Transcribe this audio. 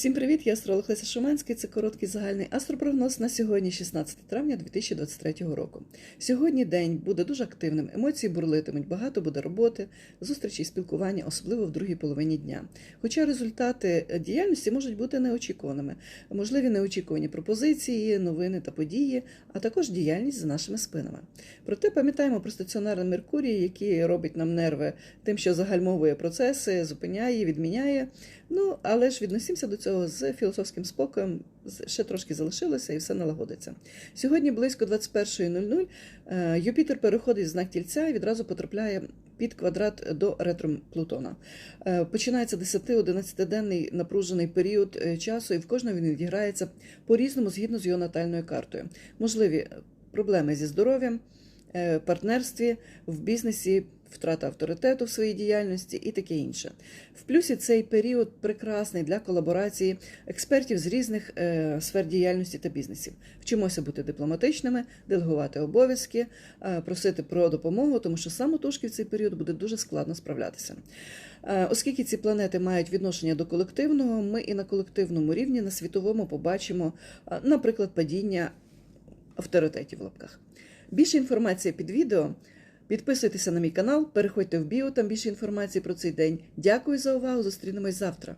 Всім привіт! Я астролог Леся Шуманський. Це короткий загальний астропрогноз на сьогодні, 16 травня 2023 року. Сьогодні день буде дуже активним, емоції бурлитимуть, багато буде роботи, зустрічі і спілкування, особливо в другій половині дня. Хоча результати діяльності можуть бути неочікуваними, можливі неочікувані пропозиції, новини та події, а також діяльність за нашими спинами. Проте пам'ятаємо про стаціонарний Меркурій, який робить нам нерви тим, що загальмовує процеси, зупиняє, відміняє. Ну, але ж відносимося до цього з філософським спокоєм, ще трошки залишилося і все налагодиться. Сьогодні близько 21.00 е, Юпітер переходить в знак тільця і відразу потрапляє під квадрат до ретро Плутона. Е, Починається 10-11-денний напружений період е, часу, і в кожному він відіграється по-різному згідно з його натальною картою. Можливі проблеми зі здоров'ям, партнерстві, в бізнесі, втрата авторитету в своїй діяльності і таке інше. В плюсі цей період прекрасний для колаборації експертів з різних е, сфер діяльності та бізнесів. Вчимося бути дипломатичними, делегувати обов'язки, е, просити про допомогу, тому що самотужки в цей період буде дуже складно справлятися. Е, Оскільки ці планети мають відношення до колективного, ми і на колективному рівні, на світовому побачимо, наприклад, падіння авторитетів в лапках. Більше інформації під відео. Підписуйтеся на мій канал, переходьте в біо, там більше інформації про цей день. Дякую за увагу. Зустрінемось завтра.